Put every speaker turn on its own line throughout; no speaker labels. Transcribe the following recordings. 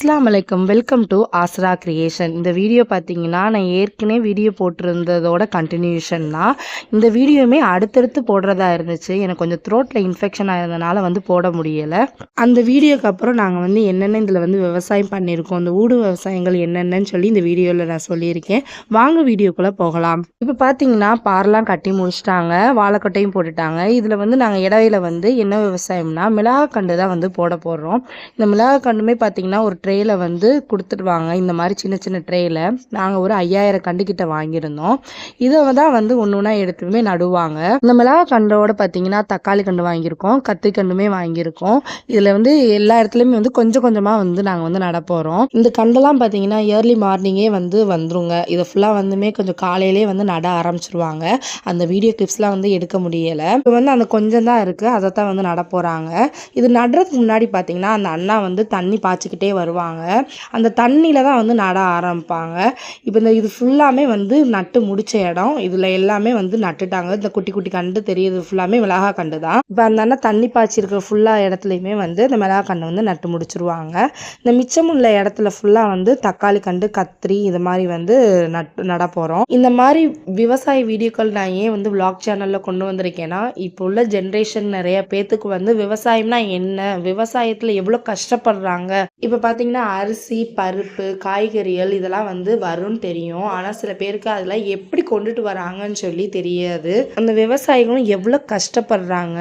அஸ்லாம் வலைக்கம் welcome to Azra creation இந்த வீடியோ பார்த்தீங்கன்னா நான் ஏற்கனவே வீடியோ போட்டிருந்ததோட கண்டினியூஷன் தான். இந்த வீடியோவுமே அடுத்தடுத்து போடுறதா இருந்துச்சு. எனக்கு கொஞ்சம் த்ரோட்டில் இன்ஃபெக்ஷன் ஆயிருந்தனால வந்து போட முடியலை. அந்த வீடியோக்கு அப்புறம் நாங்கள் வந்து என்னென்ன இதில் வந்து விவசாயம் பண்ணியிருக்கோம் அந்த ஊடு விவசாயங்கள் என்னென்னன்னு சொல்லி இந்த வீடியோவில் நான் சொல்லியிருக்கேன். வாங்க வீடியோக்குள்ளே போகலாம். இப்போ பார்த்தீங்கன்னா பாரெலாம் கட்டி முடிச்சிட்டாங்க வாழைக்கொட்டையும் போட்டுட்டாங்க. இதில் வந்து நாங்கள் இடையில வந்து என்ன விவசாயம்னா மிளகாக்கண்டு தான் வந்து போட போடுறோம். இந்த மிளகாக்கண்டுமே பார்த்தீங்கன்னா ஒரு ட்ரேயில் வந்து கொடுத்துடுவாங்க. இந்த மாதிரி சின்ன சின்ன ட்ரேயில் நாங்கள் ஒரு ஐயாயிரம் கண்டு கிட்ட வாங்கியிருந்தோம். இதை தான் வந்து ஒன்று ஒன்றா எடுத்துமே நடுவாங்க. இந்த மிளகா கண்டோட பார்த்தீங்கன்னா தக்காளி கண்டு வாங்கியிருக்கோம். கத்திரிக்கண்டுமே வாங்கியிருக்கோம். இதில் வந்து எல்லா இடத்துலையுமே வந்து கொஞ்சம் கொஞ்சமாக வந்து நாங்கள் வந்து நட போகிறோம் இந்த கண்டெல்லாம் பார்த்தீங்கன்னா இயர்லி மார்னிங்கே வந்து வந்துருங்க. இதை ஃபுல்லாக வந்துமே கொஞ்சம் காலையிலே வந்து நட ஆரம்பிச்சிருவாங்க. அந்த வீடியோ கிளிப்ஸ்லாம் வந்து எடுக்க முடியலை. இப்போ வந்து அந்த கொஞ்சம் தான் இருக்குது அதை தான் வந்து நட போகிறாங்க இது நடுறதுக்கு முன்னாடி பார்த்தீங்கன்னா அந்த அண்ணா வந்து தண்ணி பாய்ச்சிக்கிட்டே வருவாங்க. அந்த தண்ணியில் தான் வந்து நட ஆரம்பிப்பாங்க. இப்போ இந்த இது ஃபுல்லாமே வந்து நட்டு முடிச்ச இடம். இதில் எல்லாமே வந்து நட்டுட்டாங்க. இந்த குட்டி குட்டி கண்டு தெரியுது. ஃபுல்லாமே மிளகா கண்டு தான். இப்போ அந்த அண்ணா தண்ணி பாய்ச்சிருக்கிற ஃபுல்லாக இடத்துலையுமே வந்து இந்த மிளகா கண்டு வந்து நட்டு முடிச்சிருவாங்க. இந்த மிச்சம் உள்ள இடத்துல ஃபுல்லாக வந்து தக்காளி கண்டு கத்திரி இது மாதிரி வந்து நட்டு நட போகிறோம் இந்த மாதிரி விவசாய வீடியோக்கள் நான் ஏன் வந்து விளாக் சேனலில் கொண்டு வந்திருக்கேன்னா இப்போ உள்ள ஜென்ரேஷன் நிறைய பேத்துக்கு வந்து விவசாயம்னா என்ன? விவசாயத்தில் எவ்வளோ கஷ்டப்படுறாங்க? இப்போ பார்த்தீங்கன்னா அரிசி பருப்பு காய்கறிகள் இதெல்லாம் வந்து வரும்னு தெரியும். ஆனால் சில பேருக்கு அதெல்லாம் எப்படி கொண்டுட்டு வராங்கன்னு சொல்லி தெரியாது. அந்த விவசாயிகளும் எவ்வளோ கஷ்டப்படுறாங்க?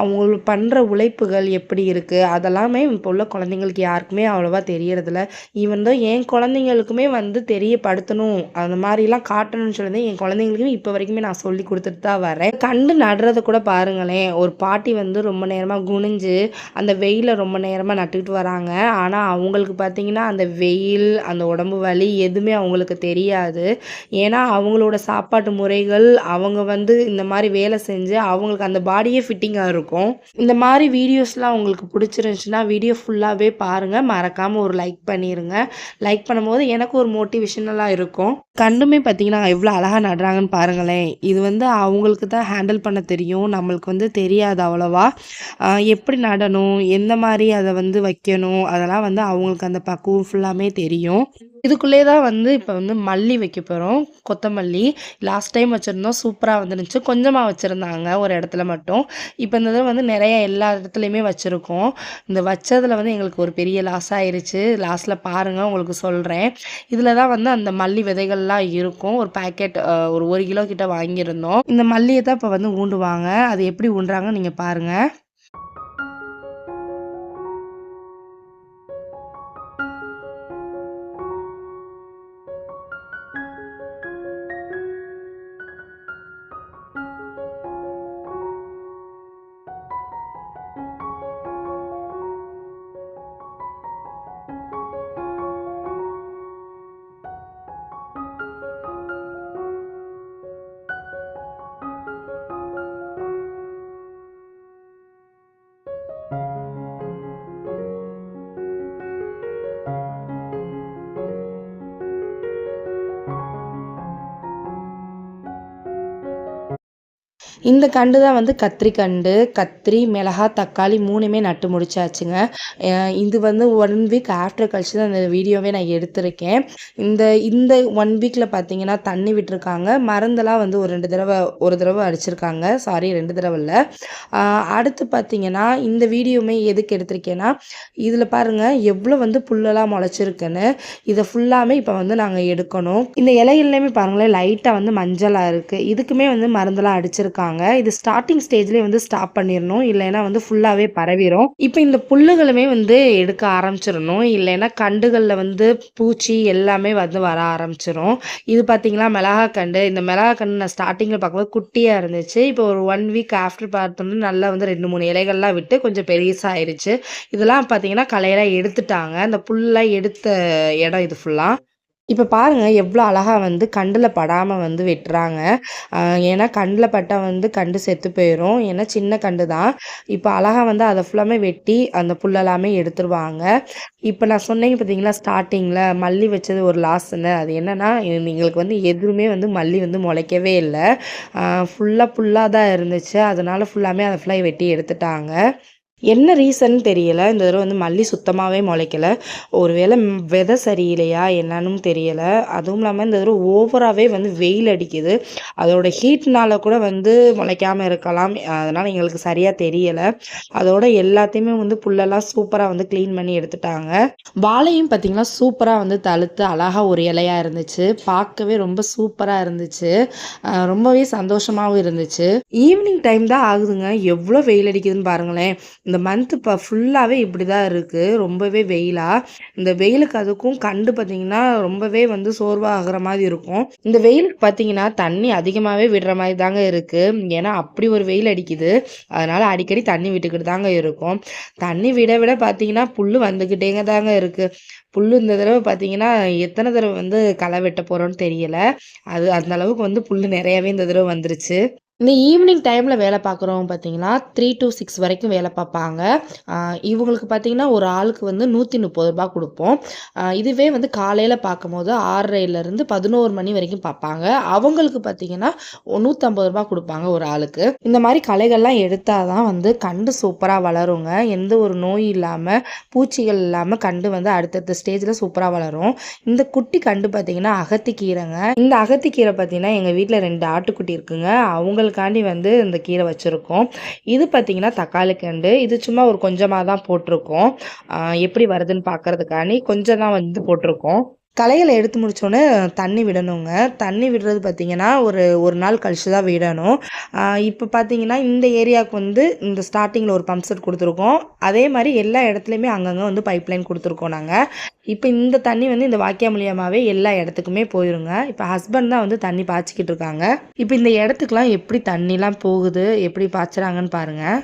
அவங்க பண்ணுற உழைப்புகள் எப்படி இருக்குது அதெல்லாமே இப்போ உள்ள குழந்தைங்களுக்கு யாருக்குமே அவ்வளோவா தெரியறதில்ல. ஈவன் தான் என் குழந்தைங்களுக்குமே வந்து தெரியப்படுத்தணும். அந்த மாதிரிலாம் காட்டணும்னு சொல்லி என் குழந்தைங்களுக்கும் இப்போ வரைக்குமே நான் சொல்லி கொடுத்துட்டு தான் வரேன். கண்டு நடுறதை கூட பாருங்களேன். ஒரு பாட்டி வந்து ரொம்ப நேரமாக குனிஞ்சு அந்த வெயில ரொம்ப நேரமாக நட்டுக்கிட்டு வராங்க. ஆனால் அவங்களுக்கு பார்த்தீங்கன்னா அந்த வெயில் அந்த உடம்பு வலி எதுவுமே அவங்களுக்கு தெரியாது. ஏன்னா அவங்களோட சாப்பாட்டு முறைகள் அவங்க வந்து இந்த மாதிரி வேலை செஞ்சு அவங்களுக்கு அந்த பாடியே ஃபிட்டிங்காக இருக்கும். இந்த மாதிரி வீடியோஸ்லாம் உங்களுக்கு பிடிச்சிருந்துச்சுன்னா வீடியோ ஃபுல்லாகவே பாருங்கள் மறக்காமல் ஒரு லைக் பண்ணிடுங்க லைக் பண்ணும்போது எனக்கு ஒரு மோட்டிவேஷனலாக இருக்கும். கண்ணுமே பார்த்தீங்கன்னா எவ்வளோ அழகாக நடுறாங்கன்னு பாருங்களேன். இது வந்து அவங்களுக்கு தான் ஹேண்டில் பண்ண தெரியும். நம்மளுக்கு வந்து தெரியாது அவ்வளோவா. எப்படி நடணும்? எந்த மாதிரி அதை வந்து வைக்கணும்? அதெல்லாம் வந்து அவங்களுக்கு அந்த பக்குவம் ஃபுல்லாமே தெரியும். இதுக்குள்ளே தான் வந்து இப்போ வந்து மல்லி வைக்க போகிறோம் கொத்தமல்லி. லாஸ்ட் டைம் வச்சுருந்தோம். சூப்பராக வந்துருந்துச்சு. கொஞ்சமாக வச்சுருந்தாங்க. ஒரு இடத்துல மட்டும். இப்போ இந்த தடவை வந்து நிறைய எல்லா இடத்துலையுமே வச்சுருக்கோம். இந்த வச்சதில் வந்து எங்களுக்கு ஒரு பெரிய லாஸ் ஆயிடுச்சு லாஸ்ட்டில் பாருங்கள் உங்களுக்கு சொல்கிறேன் இதில் தான் வந்து அந்த மல்லி விதைகள்லாம் நல்லா இருக்கும். ஒரு பேக்கெட் ஒரு ஒரு கிலோ கிட்ட வாங்கியிருந்தோம். இந்த மல்லியை தான் இப்போ வந்து ஊண்டுவாங்க அது எப்படி ஊண்டுறாங்கன்னு நீங்கள் பாருங்கள் இந்த கண்டு தான் வந்து கத்திரி கண்டு கத்திரி மிளகா தக்காளி மூணுமே நட்டு முடிச்சாச்சுங்க. இது வந்து ஒன் வீக் ஆஃப்டர் கழிச்சு தான் இந்த வீடியோவே நான் எடுத்திருக்கேன். இந்த இந்த ஒன் வீக்கில் பார்த்தீங்கன்னா தண்ணி விட்டுருக்காங்க. மருந்தெல்லாம் வந்து ஒரு ரெண்டு தடவை ஒரு தடவை அடிச்சிருக்காங்க. சாரி ரெண்டு தடவை இல்லை. அடுத்து பார்த்தீங்கன்னா இந்த வீடியோவுமே எதுக்கு எடுத்திருக்கேன்னா இதில் பாருங்கள் எவ்வளோ வந்து புல்லெல்லாம் முளைச்சிருக்குன்னு. இதை ஃபுல்லாமே இப்போ வந்து நாங்கள் எடுக்கணும். இந்த இலைகள்லையுமே பாருங்களேன் லைட்டாக வந்து மஞ்சளாக இருக்குது இதுக்குமே வந்து மருந்தெல்லாம் அடிச்சிருக்காங்க. இது ஸ்டார்டிங் ஸ்டேஜ்லேயே வந்து ஸ்டாப் பண்ணிடணும் இல்லைன்னா வந்து ஃபுல்லாகவே பரவிடும் இப்போ இந்த புல்லுகளுமே வந்து எடுக்க ஆரம்பிச்சிடணும் இல்லைன்னா கண்டுகளில் வந்து பூச்சி எல்லாமே வந்து வர ஆரம்பிச்சிடும் இது பார்த்தீங்களா மிளகா கண்டு. இந்த மிளகா கண்டு நான் ஸ்டார்டிங்கில் பார்க்கும்போது குட்டியாக இருந்துச்சு. இப்போ ஒரு ஒன் வீக் ஆஃப்டர் பார்த்தோம்னா நல்லா வந்து ரெண்டு மூணு இலைகள்லாம் விட்டு கொஞ்சம் பெருசாகிடுச்சு இதெல்லாம் பார்த்தீங்கன்னா களையெல்லாம் எடுத்துட்டாங்க. அந்த புல்லாம் எடுத்த இடம் இது ஃபுல்லாக இப்போ பாருங்கள் எவ்வளோ அழகாக வந்து கண்டில் படாமல் வந்து வெட்டுறாங்க. ஏன்னா கண்டில் பட்டால் வந்து கண்டு செத்து போயிடும் ஏன்னா சின்ன கண்டு தான். இப்போ அழகாக வந்து அதை ஃபுல்லாமே வெட்டி அந்த புல்லெல்லாமே எடுத்துருவாங்க. இப்போ நான் சொன்னேங்க பார்த்தீங்களா ஸ்டார்டிங்கில் மல்லி வச்சது ஒரு லாஸ்ன்னு அது என்னென்னா எங்களுக்கு வந்து எதுவுமே வந்து மல்லி வந்து முளைக்கவே இல்லை. ஃபுல்லாக புல்லாக தான் இருந்துச்சு. அதனால் ஃபுல்லாமே அதை ஃபுல்லாக வெட்டி எடுத்துட்டாங்க. என்ன ரீசன் தெரியலை. இந்த தடவை வந்து மல்லி சுத்தமாகவே முளைக்கல. ஒரு வேளை விதை சரியில்லையா என்னன்னு தெரியலை. அதுவும் இல்லாமல் இந்த தடவை ஓவராகவே வந்து வெயில் அடிக்குது. அதோட ஹீட்னால கூட வந்து முளைக்காமல் இருக்கலாம். அதனால் எங்களுக்கு சரியாக தெரியலை. அதோட எல்லாத்தையுமே வந்து புல்லெல்லாம் சூப்பராக வந்து க்ளீன் பண்ணி எடுத்துட்டாங்க. வாழையும் பார்த்திங்கன்னா சூப்பராக வந்து தழுத்து அழகாக ஒரு இலையாக இருந்துச்சு. பார்க்கவே ரொம்ப சூப்பராக இருந்துச்சு. ரொம்பவே சந்தோஷமாகவும் இருந்துச்சு. ஈவினிங் டைம் தான் ஆகுதுங்க. எவ்வளோ வெயில் அடிக்குதுன்னு பாருங்களேன். இந்த மந்த் இப்போ ஃபுல்லாகவே இப்படி தான் இருக்குது ரொம்பவே வெயிலாக இந்த வெயிலுக்கு அதுக்கும் கண்டு பார்த்தீங்கன்னா ரொம்பவே வந்து சோர்வாகிற மாதிரி இருக்கும். இந்த வெயிலுக்கு பார்த்தீங்கன்னா தண்ணி அதிகமாகவே விடுற மாதிரி தாங்க இருக்குது ஏன்னா அப்படி ஒரு வெயில் அடிக்குது. அதனால் அடிக்கடி தண்ணி விட்டுக்கிட்டு தாங்க இருக்கும். தண்ணி விட விட பார்த்தீங்கன்னா புல் வந்துக்கிட்டேங்க தாங்க இருக்குது புல் இந்த தடவை பார்த்தீங்கன்னா எத்தனை தடவை வந்து களை வெட்ட போகிறோன்னு தெரியலை. அது அந்த அளவுக்கு வந்து புல் நிறையவே இந்த தடவை வந்துருச்சு. இந்த ஈவினிங் டைமில் வேலை பார்க்குறவங்க பார்த்தீங்கன்னா த்ரீ டு சிக்ஸ் வரைக்கும் வேலை பார்ப்பாங்க. இவங்களுக்கு பார்த்தீங்கன்னா ஒரு ஆளுக்கு வந்து நூற்றி முப்பது ரூபா கொடுப்போம். இதுவே வந்து காலையில் பார்க்கும்போது ஆறரைலேருந்து பதினோரு மணி வரைக்கும் பார்ப்பாங்க. அவங்களுக்கு பார்த்தீங்கன்னா நூற்றம்பது ரூபா கொடுப்பாங்க ஒரு ஆளுக்கு. இந்த மாதிரி களைகள்லாம் எடுத்தால் தான் வந்து கண்டு சூப்பராக வளருங்க. எந்த ஒரு நோய் இல்லாமல் பூச்சிகள் இல்லாமல் கண்டு வந்து அடுத்தடுத்த ஸ்டேஜில் சூப்பராக வளரும். இந்த குட்டி கண்டு பார்த்தீங்கன்னா அகத்திக்கீரைங்க. இந்த அகத்திக்கீரை பார்த்தீங்கன்னா எங்கள் வீட்டில் ரெண்டு ஆட்டுக்குட்டி இருக்குங்க. அவங்களுக்காண்டி வந்து இந்த கீரை வச்சுருக்கோம். இது பார்த்தீங்கன்னா தக்காளி கண்டு. இது சும்மா ஒரு கொஞ்சமாக தான் போட்டிருக்கோம் எப்படி வருதுன்னு பார்க்கறதுக்காண்டி கொஞ்சம் தான் வந்து போட்டிருக்கோம். களைகளை எடுத்து முடிச்சோடனே தண்ணி விடணுங்க. தண்ணி விடுறது பார்த்திங்கன்னா ஒரு ஒரு நாள் கழிச்சு தான் விடணும் இப்போ பார்த்தீங்கன்னா இந்த ஏரியாவுக்கு வந்து இந்த ஸ்டார்டிங்கில் ஒரு பம்ப் செட் கொடுத்துருக்கோம். அதே மாதிரி எல்லா இடத்துலையுமே அங்கங்கே வந்து பைப் லைன் கொடுத்துருக்கோம் நாங்கள் இப்போ இந்த தண்ணி வந்து இந்த வாக்கியா மூலியமாகவே எல்லா இடத்துக்குமே போயிருங்க. இப்போ ஹஸ்பண்ட் தான் வந்து தண்ணி பாய்ச்சிக்கிட்டு இருக்காங்க. இப்போ இந்த இடத்துக்குலாம் எப்படி தண்ணிலாம் போகுது? எப்படி பாய்ச்சுறாங்கன்னு பாருங்கள்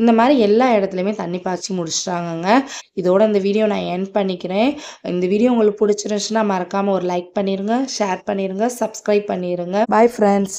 இந்த மாதிரி எல்லா இடத்துலையுமே தண்ணி பாய்ச்சி முடிச்சிட்டாங்கங்க. இதோட இந்த வீடியோ நான் என் பண்ணிக்கிறேன். இந்த வீடியோ உங்களுக்கு பிடிச்சிருந்துச்சுன்னா மறக்காமல் ஒரு லைக் பண்ணிடுங்க ஷேர் பண்ணிடுங்க சப்ஸ்கிரைப் பண்ணிடுங்க பாய் ஃப்ரெண்ட்ஸ்